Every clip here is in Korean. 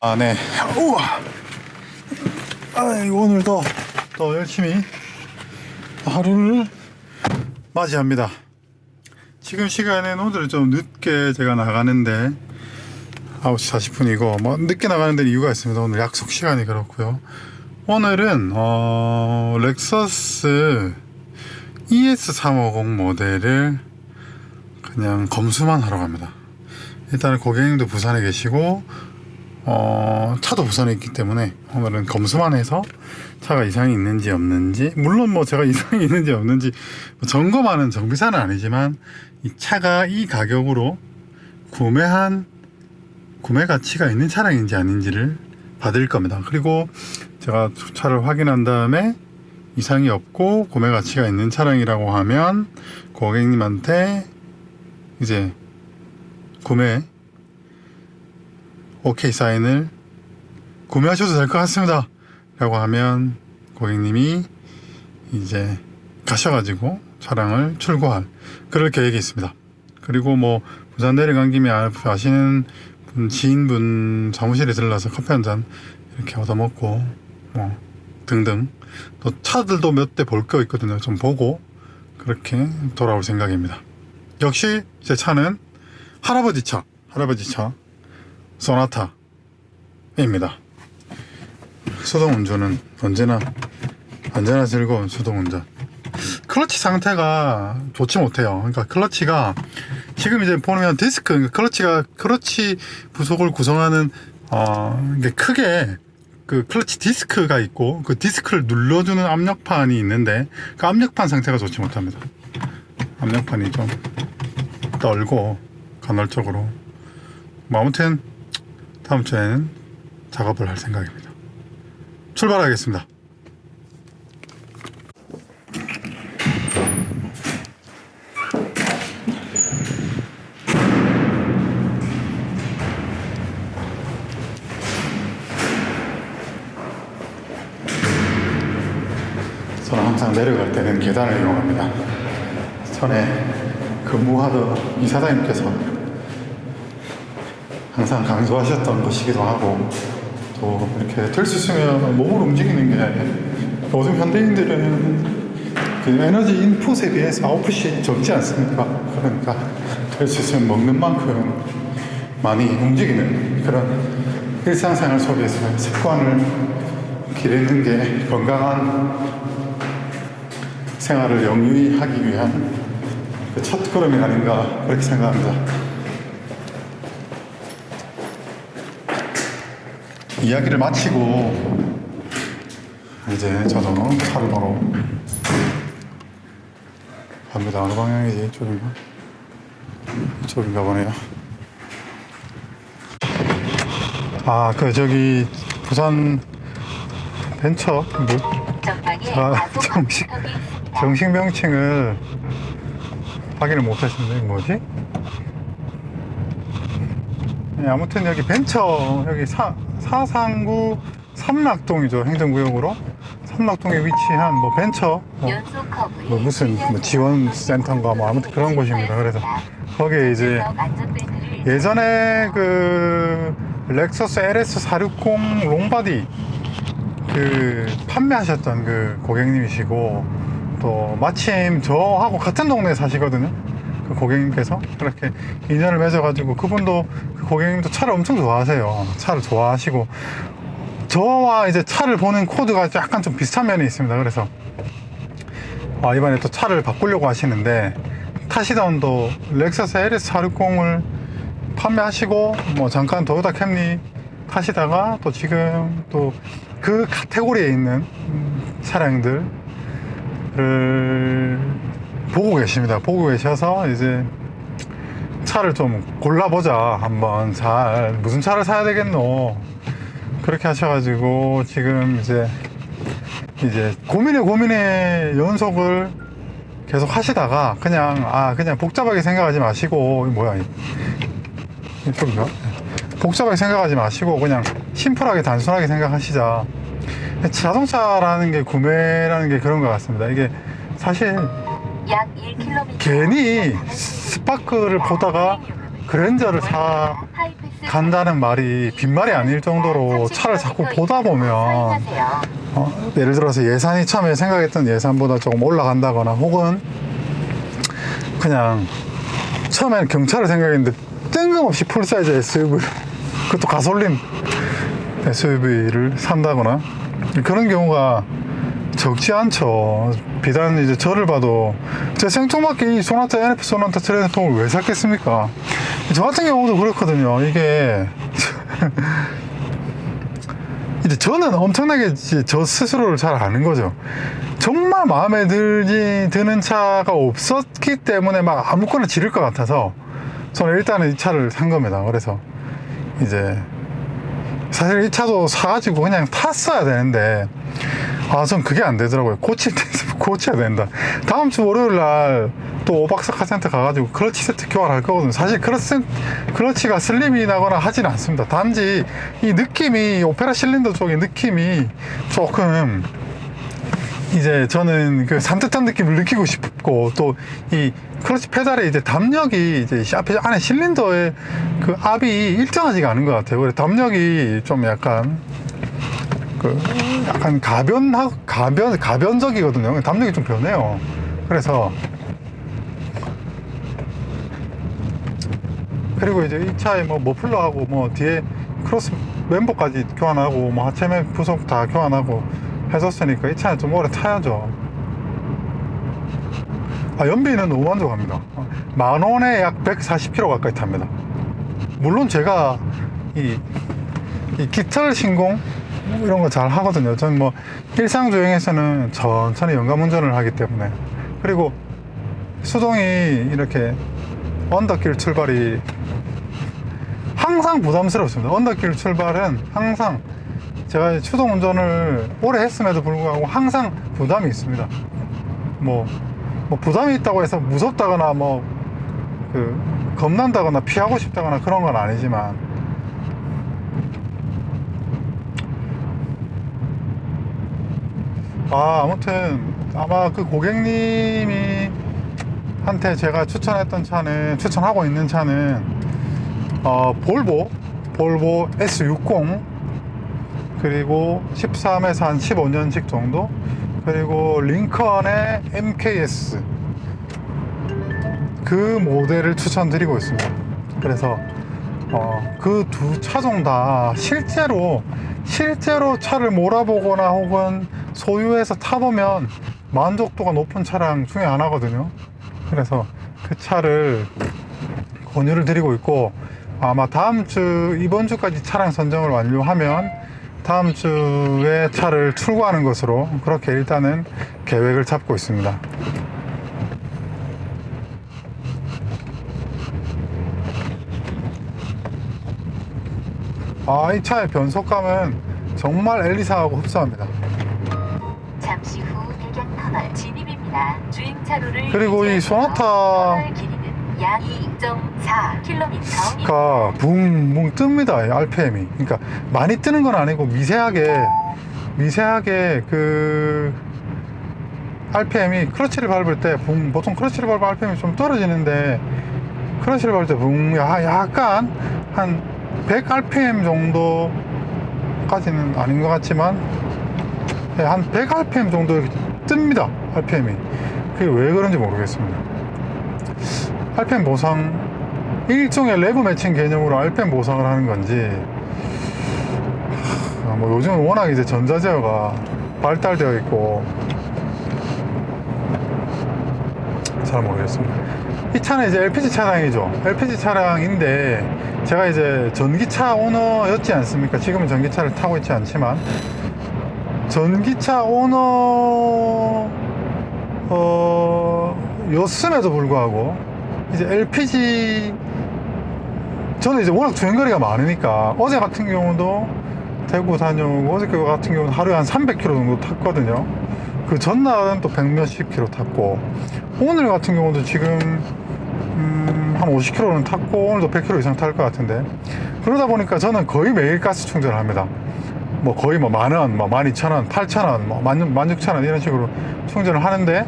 아, 네. 우와. 아, 오늘도 또 열심히 하루를 맞이합니다. 지금 시간은 오늘은 좀 늦게 제가 나가는데 9시 40분이고 뭐 늦게 나가는 데는 이유가 있습니다. 오늘 약속 시간이 그렇고요. 오늘은 어, 렉서스 ES350 모델을 그냥 검수만 하러 갑니다. 일단은 고객님도 부산에 계시고 어, 차도 부산에 있기 때문에 오늘은 검수만 해서 차가 이상이 있는지 없는지 물론 뭐 제가 이상이 있는지 없는지 뭐 점검하는 정비사는 아니지만 이 차가 이 가격으로 구매한 구매 가치가 있는 차량인지 아닌지를 받을 겁니다. 그리고 제가 차를 확인한 다음에 이상이 없고 구매 가치가 있는 차량이라고 하면 고객님한테 이제 구매 오케이 사인을 구매하셔도 될 것 같습니다. 라고 하면 고객님이 이제 가셔가지고 차량을 출고할 그럴 계획이 있습니다. 그리고 뭐 부산 내려간 김에 아- 아시는 분, 지인분 사무실에 들러서 커피 한 잔 이렇게 얻어먹고 뭐 등등 또 차들도 몇 대 볼 거 있거든요. 좀 보고 그렇게 돌아올 생각입니다. 역시 제 차는 할아버지 차, 할아버지 차 소나타입니다. 수동 운전은 언제나 언제나 즐거운 수동 운전. 클러치 상태가 좋지 못해요. 그러니까 클러치가 지금 이제 보면 디스크 그러니까 클러치가 클러치 부속을 구성하는 어 이게 크게 그 클러치 디스크가 있고 그 디스크를 눌러주는 압력판이 있는데 그 압력판 상태가 좋지 못합니다. 압력판이 좀 떨고 간헐적으로 뭐 아무튼 다음 주에는 작업을 할 생각입니다. 출발하겠습니다. 저는 항상 내려갈 때는 계단을 이용합니다. 전에 근무하던 이사장님께서 항상 강조하셨던 것이기도 하고 또 이렇게 될 수 있으면 몸을 움직이는 게 요즘 현대인들은 그 에너지 인풋에 비해서 아웃풋이 적지 않습니까? 그러니까 될 수 있으면 먹는 만큼 많이 움직이는 그런 일상생활 속에서 습관을 기르는 게 건강한 생활을 영위하기 위한 그 첫 걸음이 아닌가 그렇게 생각합니다. 이야기를 마치고 이제 저도 차를 보러 갑니다. 어느 방향이지? 이쪽인가? 이쪽인가 보네요. 아, 그 저기 부산 벤처 뭐 아, 정식-. 정식 명칭을 확인을 못 하시는데 뭐지? 네, 아무튼 여기 벤처 여기 사, 사상구 삼락동이죠 행정구역으로 삼락동에 위치한 뭐 벤처 뭐, 뭐 무슨 뭐 지원 센터인가 뭐 아무튼 그런 곳입니다. 그래서 거기에 이제 예전에 그 렉서스 LS 460 롱바디 그 판매하셨던 그 고객님이시고 또 마침 저하고 같은 동네에 사시거든요. 그 고객님께서 그렇게 인연을 맺어가지고 그분도 그 고객님도 차를 엄청 좋아하세요. 차를 좋아하시고 저와 이제 차를 보는 코드가 약간 좀 비슷한 면이 있습니다. 그래서 아, 이번에 또 차를 바꾸려고 하시는데 타시던 또 렉서스 LS 460을 판매하시고 뭐 잠깐 도요타 캠리 타시다가 또 지금 또 그 카테고리에 있는 음, 차량들을 보고 계십니다. 보고 계셔서 이제 차를 좀 골라보자 한번 잘 무슨 차를 사야 되겠노 그렇게 하셔가지고 지금 이제 이제 고민에 고민에 연속을 계속 하시다가 그냥 아 그냥 복잡하게 생각하지 마시고 뭐야 이- 이쪽인가? 복잡하게 생각하지 마시고 그냥 심플하게 단순하게 생각하시자 자동차라는 게 구매라는 게 그런 것 같습니다 이게 사실 약 1km 괜히 스파크를 보다가 그랜저를 사 간다는 말이 빈말이 아닐 정도로 차를 자꾸 보다 보면 어, 예를 들어서 예산이 처음에 생각했던 예산보다 조금 올라간다거나 혹은 그냥 처음에는 경차를 생각했는데 뜬금없이 풀사이즈 SUV 그것도 가솔린 SUV를 산다거나 그런 경우가 적지 않죠. 비단 이제 저를 봐도 제 생뚱맞게 이 소나타 NF 소나타 트랜스폼을 왜 샀겠습니까? 저 같은 경우도 그렇거든요. 이게 이제 저는 엄청나게 이제 저 스스로를 잘 아는 거죠. 정말 마음에 들지 드는 차가 없었기 때문에 막 아무거나 지를 것 같아서 저는 일단은 이 차를 산 겁니다. 그래서 이제 사실 이 차도 사가지고 그냥 탔어야 되는데 아 전 그게 안 되더라고요. 고칠 때 고쳐야 된다. 다음 주 월요일 날 또 오박사 카 센터 가가지고 클러치 세트 교환할 거거든요. 사실 클러치, 클러치가 슬림이 나거나 하진 않습니다. 단지 이 느낌이 오페라 실린더 쪽의 느낌이 조금 이제 저는 그 산뜻한 느낌을 느끼고 싶고 또 이 클러치 페달에 이제 담력이 이제 앞에 안에 실린더의 그 압이 일정하지가 않은 것 같아요. 그래서 담력이 좀 약간 그 약간 가변하 가변 가변적이거든요. 담력이 좀 변해요. 그래서 그리고 이제 이 차에 뭐 머플러하고 뭐 뒤에 크로스 멤버까지 교환하고 뭐 하체 멤 부속 다 교환하고 했었으니까 이 차는 좀 오래 타야죠. 아, 연비는 너무 만족합니다. 만 원에 약 140km 가까이 탑니다. 물론 제가 이, 이 깃털 신공 뭐 이런 거 잘 하거든요. 전뭐 일상 주행에서는 천천히 연감 운전을 하기 때문에 그리고 수동이 이렇게 언덕길 출발이 항상 부담스럽습니다. 언덕길 출발은 항상 제가 수동 운전을 오래 했음에도 불구하고 항상 부담이 있습니다. 뭐, 뭐 부담이 있다고 해서 무섭다거나 뭐 그 겁난다거나 피하고 싶다거나 그런 건 아니지만 아 아무튼 아마 그 고객님이 한테 제가 추천했던 차는 추천하고 있는 차는 어, 볼보 볼보 S60 그리고 13에서 한 15년식 정도? 그리고 링컨의 MKS 그 모델을 추천드리고 있습니다. 그래서 어, 그 두 차종 다 실제로 실제로 차를 몰아보거나 혹은 소유해서 타보면 만족도가 높은 차량 중에 하나거든요 그래서 그 차를 권유를 드리고 있고 아마 다음 주 이번 주까지 차량 선정을 완료하면 다음 주에 차를 출고하는 것으로 그렇게 일단은 계획을 잡고 있습니다. 아, 이 차의 변속감은 정말 엘리사하고 흡사합니다. 잠시 후 배경 터널 진입입니다. 주행 차로를 그리고 이 소나타 터널 길이는 약 2.4km. 가 붕붕 뜹니다. 이 RPM이. 그러니까 많이 뜨는 건 아니고 미세하게 미세하게 그 RPM이 클러치를 밟을 때 붕, 보통 클러치를 밟을 RPM이 좀 떨어지는데 클러치를 밟을 때 붕, 야, 약간 한 100 RPM 정도까지는 아닌 것 같지만 예, 한100 RPM 정도 이렇게 뜹니다. RPM이. 그게 왜 그런지 모르겠습니다. RPM 보상 일종의 레브 매칭 개념으로 RPM 보상을 하는 건지 하, 뭐 요즘은 워낙 이제 전자제어가 발달되어 있고 잘 모르겠습니다. 이 차는 이제 LPG 차량이죠. LPG 차량인데 제가 이제 전기차 오너였지 않습니까? 지금은 전기차를 타고 있지 않지만 전기차 오너 어, 였음에도 불구하고 이제 LPG 저는 이제 워낙 주행거리가 많으니까 어제 같은 경우도 대구 다녀오고 어저께 같은 경우는 하루에 한 300km 정도 탔거든요. 그 전날은 또 100 몇십 킬로 탔고 오늘 같은 경우도 지금 음, 한 50km는 탔고 오늘도 100km 이상 탈 것 같은데 그러다 보니까 저는 거의 매일 가스 충전을 합니다. 뭐 거의 뭐 만 원, 뭐 만 이천 원, 팔천 원, 뭐 만, 만 육천 원 이런 식으로 충전을 하는데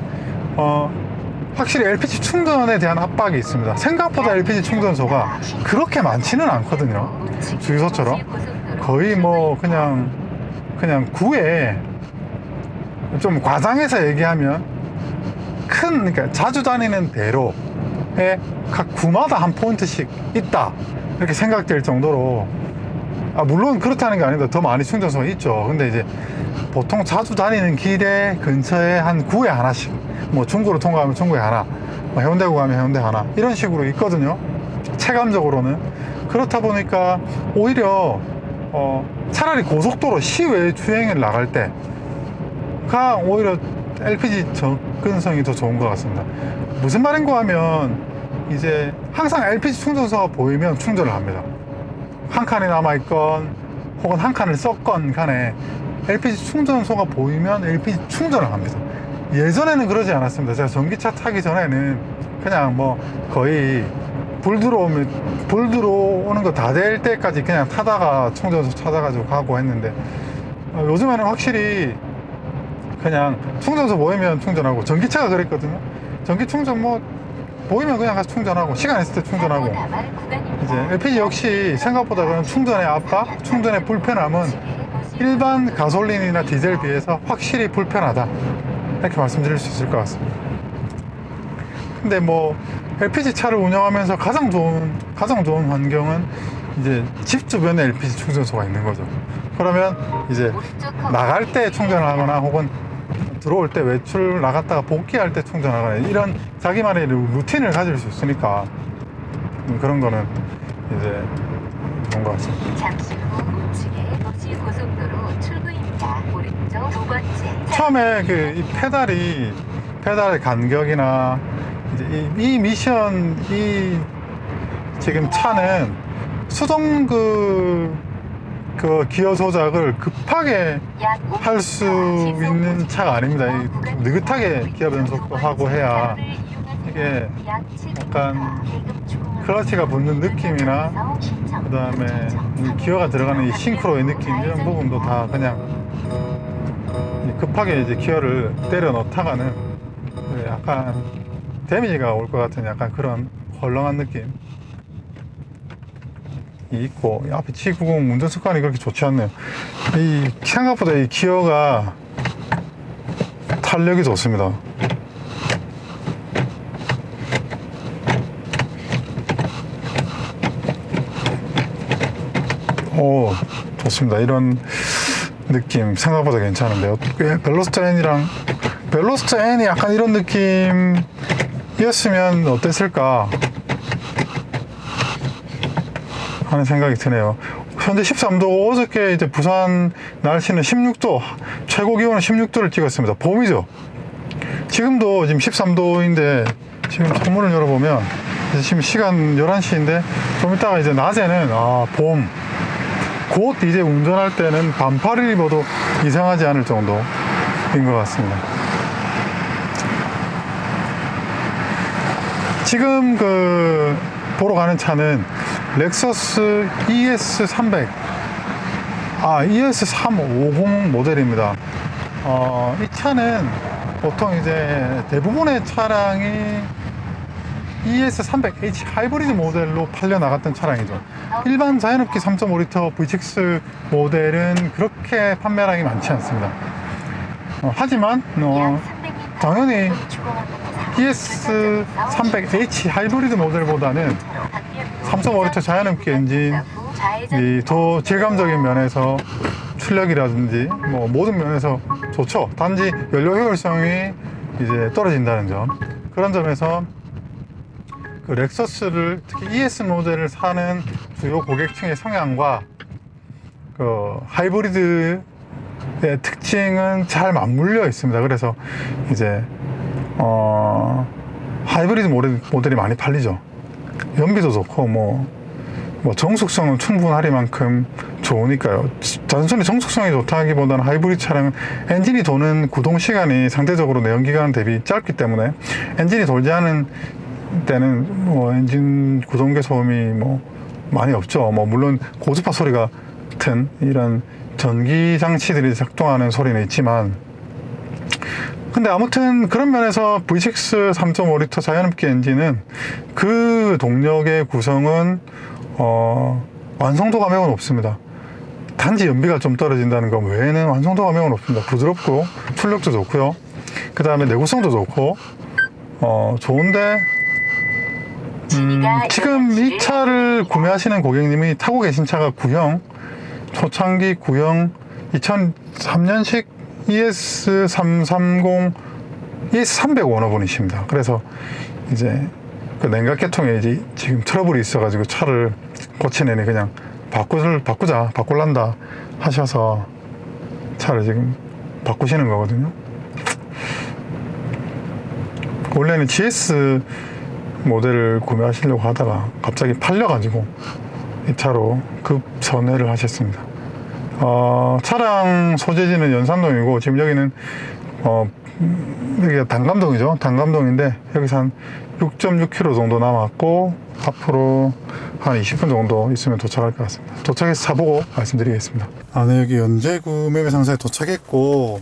어 확실히 LPG 충전에 대한 압박이 있습니다. 생각보다 LPG 충전소가 그렇게 많지는 않거든요. 주유소처럼 거의 뭐 그냥 그냥 구에 좀 과장해서 얘기하면 큰 그러니까 자주 다니는 대로 에 각 구마다 한 포인트씩 있다. 이렇게 생각될 정도로. 아 물론 그렇다는 게 아니다 더 많이 충전소가 있죠. 근데 이제 보통 자주 다니는 길에 근처에 한 구에 하나씩. 뭐 중구로 통과하면 중구에 하나. 뭐 해운대구 가면 해운대 하나. 이런 식으로 있거든요. 체감적으로는. 그렇다 보니까 오히려 어, 차라리 고속도로 시외 주행을 나갈 때가 오히려 LPG 접근성이 더 좋은 것 같습니다. 무슨 말인가 하면 이제 항상 LPG 충전소가 보이면 충전을 합니다. 한 칸이 남아있건 혹은 한 칸을 썼건 간에 LPG 충전소가 보이면 LPG 충전을 합니다. 예전에는 그러지 않았습니다. 제가 전기차 타기 전에는 그냥 뭐 거의 불 들어오면 불 들어오는 거 다 될 때까지 그냥 타다가 충전소 찾아가지고 가고 했는데 어, 요즘에는 확실히 그냥 충전소 보이면 충전하고 전기차가 그랬거든요. 전기 충전 뭐 보이면 그냥 가서 충전하고 시간 있을 때 충전하고 이제 LPG 역시 생각보다 그런 충전의 압박, 충전의 불편함은 일반 가솔린이나 디젤 비해서 확실히 불편하다 이렇게 말씀드릴 수 있을 것 같습니다. 근데 뭐 LPG 차를 운영하면서 가장 좋은 가장 좋은 환경은 이제 집 주변에 LPG 충전소가 있는 거죠. 그러면 이제 나갈 때 충전을 하거나 혹은 들어올 때 외출 나갔다가 복귀할 때 충전하거나 이런 자기만의 루- 루틴을 가질 수 있으니까 음, 그런 거는 이제 좋은 것 같습니다. 잠시 후 우측에 도시 고속도로 출구입니다. 오른쪽 두 번째 처음에 그 이 페달이 페달의 간격이나 이제 이, 이 미션 이 지금 차는 수동 그, 그 기어 조작을 급하게 할 수 있는 차가 아닙니다. 이 느긋하게 기어 변속도 하고 해야 이게 약간 클러치가 붙는 느낌이나 그 다음에 기어가 들어가는 이 싱크로의 느낌 이런 부분도 다 그냥 급하게 이제 기어를 때려 넣다가는 약간 데미지가 올 것 같은 약간 그런 헐렁한 느낌 이 있고 이 앞에 G90 운전 습관이 그렇게 좋지 않네요. 이 생각보다 이 기어가 탄력이 좋습니다. 오 좋습니다. 이런 느낌 생각보다 괜찮은데요. 꽤 벨로스터 N이랑 벨로스터 N이 약간 이런 느낌이었으면 어땠을까 하는 생각이 드네요 현재 13도 어저께 이제 부산 날씨는 16도 최고 기온은 16도를 찍었습니다 봄이죠 지금도 지금 13도인데 지금 창문을 열어보면 지금 시간 11시인데 좀 이따가 이제 낮에는 아, 봄. 곧 이제 운전할 때는 반팔을 입어도 이상하지 않을 정도인 것 같습니다. 지금 그 보러 가는 차는 렉서스 ES300 아 ES350 모델입니다. 어, 이 차는 보통 이제 대부분의 차량이 ES300H 하이브리드 모델로 팔려 나갔던 차량이죠. 일반 자연흡기 3.5L V6 모델은 그렇게 판매량이 많지 않습니다. 어, 하지만 어, 당연히 ES300H 하이브리드 모델보다는 3.5L 자연흡기 엔진이 더 질감적인 면에서 출력이라든지 뭐 모든 면에서 좋죠. 단지 연료 효율성이 이제 떨어진다는 점. 그런 점에서 그 렉서스를 특히 ES 모델을 사는 주요 고객층의 성향과 그 하이브리드의 특징은 잘 맞물려 있습니다. 그래서 이제 어 하이브리드 모델, 모델이 많이 팔리죠. 연비도 좋고 뭐, 뭐 정숙성은 충분하리만큼 좋으니까요. 단순히 정숙성이 좋다기보다는 하이브리드 차량은 엔진이 도는 구동 시간이 상대적으로 내연기관 대비 짧기 때문에 엔진이 돌지 않은 때는 뭐 엔진 구동계 소음이 뭐 많이 없죠. 뭐 물론 고주파 소리가 같은 이런 전기 장치들이 작동하는 소리는 있지만 근데 아무튼 그런 면에서 V6 3.5리터 자연흡기 엔진은 그 동력의 구성은 어, 완성도가 매우 높습니다. 단지 연비가 좀 떨어진다는 것 외에는 완성도가 매우 높습니다. 부드럽고 출력도 좋고요. 그 다음에 내구성도 좋고 어, 좋은데 음, 지금 이 차를 구매하시는 고객님이 타고 계신 차가 구형 초창기 구형 2003년식 ES330 ES300 오너분이십니다. 그래서 이제 그 냉각계통에 이제 지금 트러블이 있어가지고 차를 고치내니 그냥 바꾸를 바꾸자 바꿀란다 하셔서 차를 지금 바꾸시는 거거든요. 원래는 GS 모델을 구매하시려고 하다가 갑자기 팔려가지고 이 차로 급선회를 하셨습니다. 어, 차량 소재지는 연산동이고 지금 여기는 어, 음, 여기가 단감동이죠. 단감동인데 여기서 한 6.6km 정도 남았고 앞으로 한 20분 정도 있으면 도착할 것 같습니다. 도착해서 차보고 말씀드리겠습니다. 아, 네, 여기 연제구 매매 상사에 도착했고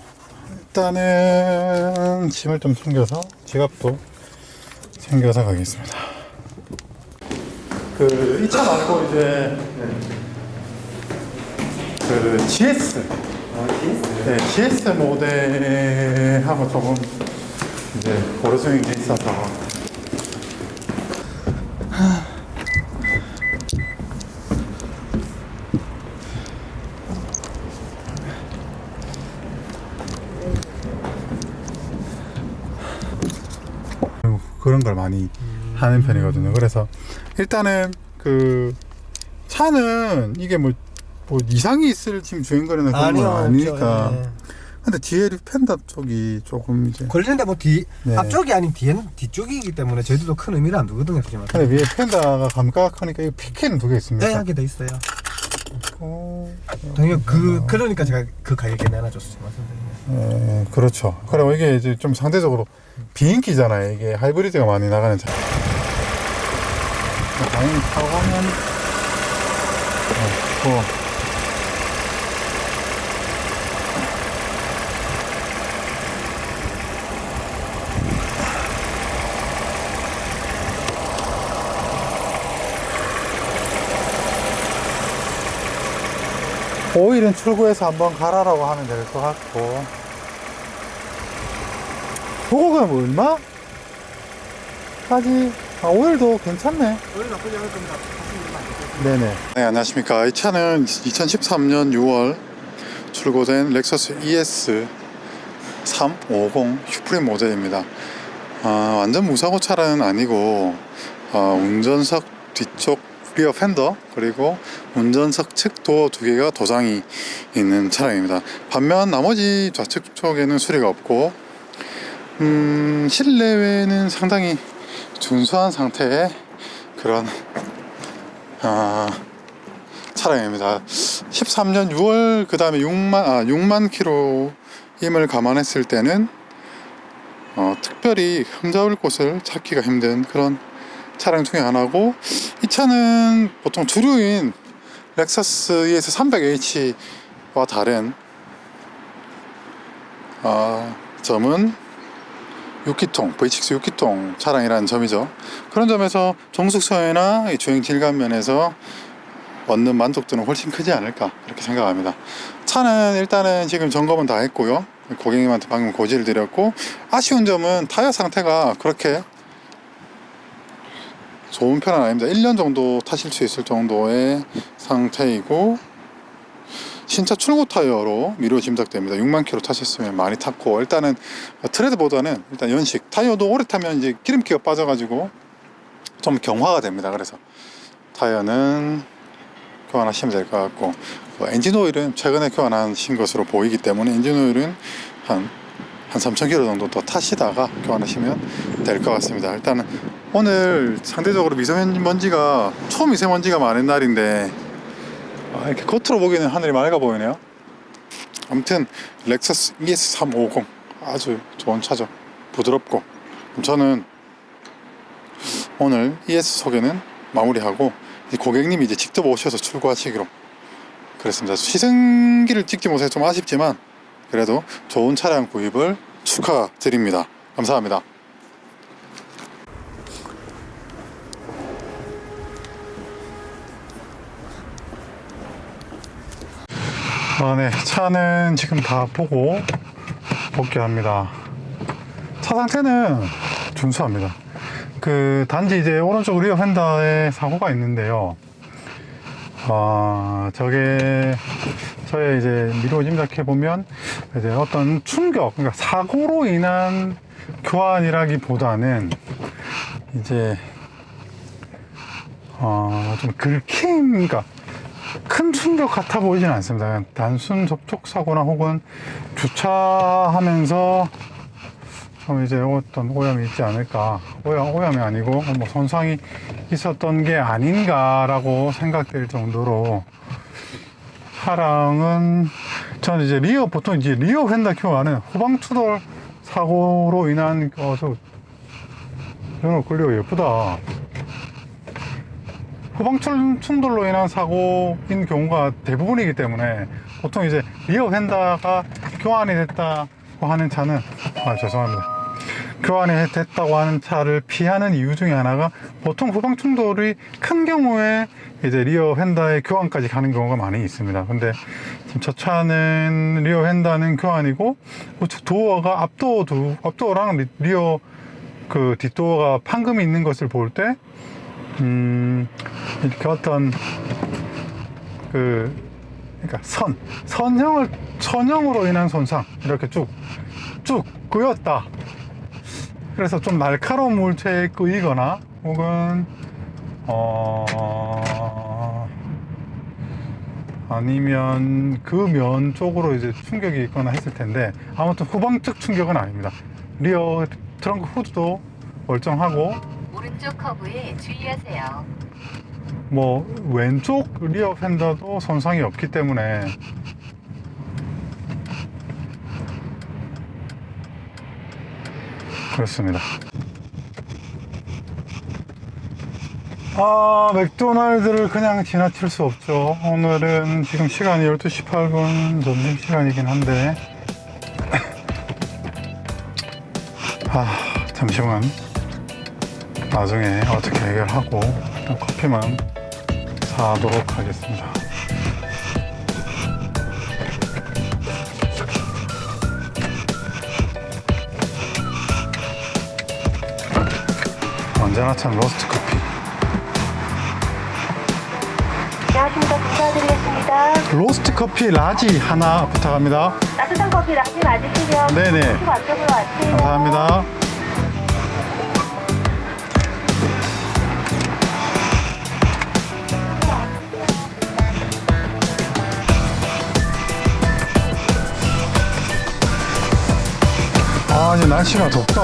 일단은 짐을 좀 챙겨서 지갑도 챙겨서 가겠습니다. 그이차 말고 이제 그 GS 네, GS 모델하고 조금 이제 돼 있어서. 그런 걸 많이 하는 편이거든요. 그래서 일단은 그 차는 이게 뭐, 뭐 이상이 있을 지금 주행거리나 그런 건 아니니까. 예. 근데 뒤에 펜다 쪽이 조금 이제. 걸리는데 뭐 뒤, 네. 앞쪽이 아닌 뒤에는 뒤쪽이기 때문에 저희들도 큰 의미를 안 두거든요, 그지만. 근데 위에 펜다가 감각하니까 이 피켓은 두개 있습니다. 네, 하게 돼 있어요. 어, 당연히 그, 그러니까 제가 그 가격에 내놔줬어요, 말씀드리면. 예, 그렇죠. 그럼 이게 이제 좀 상대적으로 비인기잖아요. 이게 하이브리드가 많이 나가는 차. 당연히 타고 가면 어, 뭐 오일은 출구에서 한번 갈아라고 하면 될 것 같고. 저거가 뭐 얼마? 까지? 아, 오일도 괜찮네. 오늘 나쁘지 않을 겁니다. 네네. 네 안녕하십니까. 이 차는 2013년 6월 출고된 렉서스 ES 350 슈프림 모델입니다. 아, 완전 무사고 차량은 아니고 어, 운전석 뒤쪽 리어 팬더 그리고 운전석 측 도어 두 개가 도장이 있는 차량입니다 반면 나머지 좌측 쪽에는 수리가 없고 음, 실내외는 상당히 준수한 상태의 그런 아, 차량입니다. 13년 6월 그 다음에 6만 아 6만 킬로임을 감안했을 때는 어, 특별히 흠잡을 곳을 찾기가 힘든 그런 차량 중에 하나고 이 차는 보통 주류인 렉서스 ES 300H와 다른 어, 점은 6기통, V6 6기통 차량이라는 점이죠. 그런 점에서 정숙성이나 이 주행 질감 면에서 얻는 만족도는 훨씬 크지 않을까 그렇게 생각합니다. 차는 일단은 지금 점검은 다 했고요. 고객님한테 방금 고지를 드렸고 아쉬운 점은 타이어 상태가 그렇게 좋은 편은 아닙니다. 1년 정도 타실 수 있을 정도의 상태이고 신차 출고 타이어로 미루 짐작됩니다. 6만 킬로 타셨으면 많이 탔고 일단은 트레드보다는 일단 연식 타이어도 오래 타면 이제 기름기가 빠져가지고 좀 경화가 됩니다. 그래서 타이어는 교환하시면 될 것 같고 뭐 엔진 오일은 최근에 교환하신 것으로 보이기 때문에 엔진 오일은 한, 한 3,000km 정도 더 타시다가 교환하시면 될 것 같습니다. 일단은 오늘 상대적으로 미세먼지가 초미세먼지가 많은 날인데 아, 이렇게 겉으로 보기에는 하늘이 맑아 보이네요. 아무튼 렉서스 ES350 아주 좋은 차죠. 부드럽고 저는 오늘 ES 소개는 마무리하고 이 고객님이 이제 직접 오셔서 출고하시기로 그랬습니다. 시승기를 찍지 못해서 좀 아쉽지만 그래도 좋은 차량 구입을 축하드립니다. 감사합니다. 아, 네. 차는 지금 다 보고 복귀합니다. 차 상태는 준수합니다. 그 단지 이제 오른쪽 리어 휀다에 사고가 있는데요. 아, 저게 저의 이제 미로 짐작해 보면 이제 어떤 충격, 그러니까 사고로 인한 교환이라기보다는 이제 어, 좀 긁힘, 그러니까 큰 충격 같아 보이진 않습니다. 단순 접촉 사고나 혹은 주차하면서 좀 이제 어떤 오염이 있지 않을까. 오염, 오염이 아니고 뭐 손상이 있었던 게 아닌가라고 생각될 정도로 차량은 저는 이제 리어 보통 이제 리어 휀다 교환은 후방 추돌 사고로 인한 어저 저는 끌려 예쁘다. 후방 출- 충돌로 인한 사고인 경우가 대부분이기 때문에 보통 이제 리어 휀다가 교환이 됐다고 하는 차는 아 죄송합니다. 교환이 됐다고 하는 차를 피하는 이유 중에 하나가 보통 후방 충돌이 큰 경우에 이제 리어 휀다의 교환까지 가는 경우가 많이 있습니다. 근데 지금 저 차는 리어 휀다는 교환이고 우측 도어가 앞도어 두 앞도어랑 리- 리어 그 뒷도어가 판금이 있는 것을 볼 때 음, 이렇게 어떤 그 그러니까 선 선형을 선형으로 인한 손상 이렇게 쭉쭉 그였다. 그래서 좀 날카로운 물체에 끄이거나 혹은 어 아니면 그 면 쪽으로 이제 충격이 있거나 했을 텐데 아무튼 후방 측 충격은 아닙니다. 리어 트렁크 후드도 멀쩡하고 오른쪽 커브에 주의하세요. 뭐 왼쪽 리어 팬더도 손상이 없기 때문에 그렇습니다. 아 맥도날드를 그냥 지나칠 수 없죠. 오늘은 지금 시간이 12시 18분 점심 시간이긴 한데 아 잠시만 나중에 어떻게 해결하고 커피만 사도록 하겠습니다. 언제나 참 로스트 커피. 로스트 커피 라지 하나 부탁합니다. 따뜻한 커피 라지 맞으시면 네네. 와주세요. 감사합니다. 아, 이제 날씨가 덥다.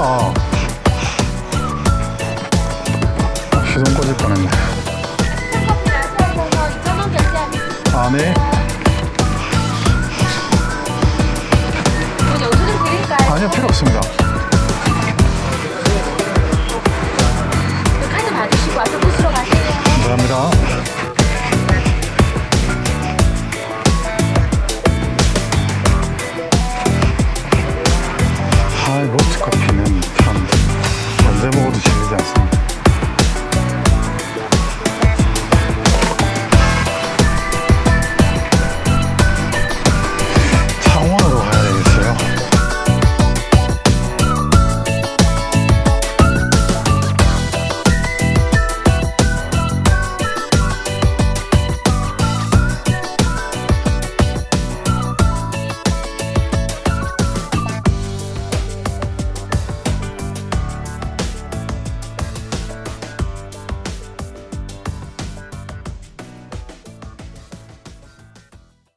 아, 시동 꺼질 뻔했네. 아, 네. 아니요 필요 없습니다 그 카드 받으시고 와서 보시러 가세요. 감사합니다.